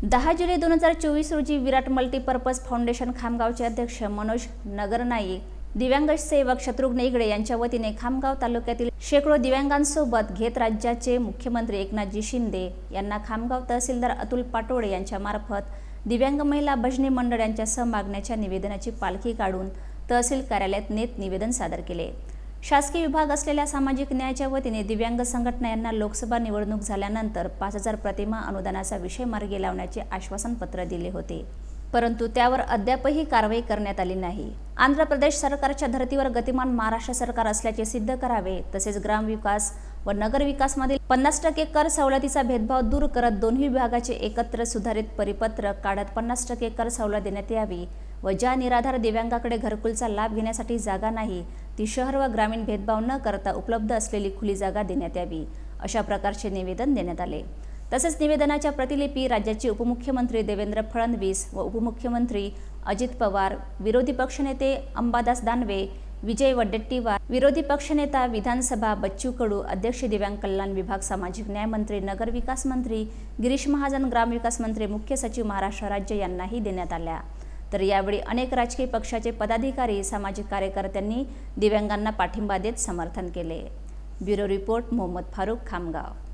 दहा जुलै दोन हजार चोवीस रोजी विराट मल्टीपर्पज फाउंडेशन खामगावचे अध्यक्ष मनोज नगरनाईक दिव्यांग सेवक शत्रुघ्न इगडे यांच्या वतीने खामगाव तालुक्यातील शेकडो दिव्यांगांसोबत घेत राज्याचे मुख्यमंत्री एकनाथजी शिंदे यांना खामगाव तहसीलदार अतुल पाटोळे यांच्या मार्फत दिव्यांग महिला भजनी मंडळ यांच्या सहमागण्याच्या निवेदनाची पालखी काढून तहसील कार्यालयात नेत निवेदन सादर केले. शासकीय विभाग असलेल्या सामाजिक न्यायाच्या वतीने दिव्यांग संघटना यांना लोकसभा निवडणूक झाल्यानंतर पाच हजार प्रतिमा अनुदानाचा विषय मार्गी लावण्याचे आश्वासन पत्र दिले होते. परंतु त्यावर अद्यापही कारवाई करण्यात आली नाही. आंध्र प्रदेश सरकारच्या धर्तीवर गतिमान महाराष्ट्र सरकार असल्याचे सिद्ध करावे तसेच ग्रामविकास व नगरविकासमधील पन्नास टक्के कर सवलतीचा भेदभाव दूर करत दोन्ही विभागाचे एकत्र सुधारित परिपत्रक काढत पन्नास टक्के कर सवलत देण्यात यावी व ज्या निराधार दिव्यांगाकडे घरकुलचा लाभ घेण्यासाठी जागा नाही ती शहर व ग्रामीण भेदभाव न करता उपलब्ध असलेली खुली जागा देण्यात यावी अशा प्रकारचे निवेदन देण्यात आले. तसेच निवेदनाच्या प्रतिलिपी राज्याचे उपमुख्यमंत्री देवेंद्र फडणवीस व उपमुख्यमंत्री अजित पवार विरोधी पक्षनेते अंबादास दानवे विजय वडेट्टीवार विरोधी पक्षनेता विधानसभा बच्चू कडू अध्यक्ष दिव्यांग कल्याण विभाग सामाजिक न्याय मंत्री नगरविकास मंत्री गिरीश महाजन ग्रामविकास मंत्री मुख्य सचिव महाराष्ट्र राज्य यांनाही देण्यात आल्या. तर यावेळी अनेक राजकीय पक्षाचे पदाधिकारी सामाजिक कार्यकर्त्यांनी दिव्यांगांना पाठिंबा देत समर्थन केले. Bureau report Mohammed Farooq Khamgaon.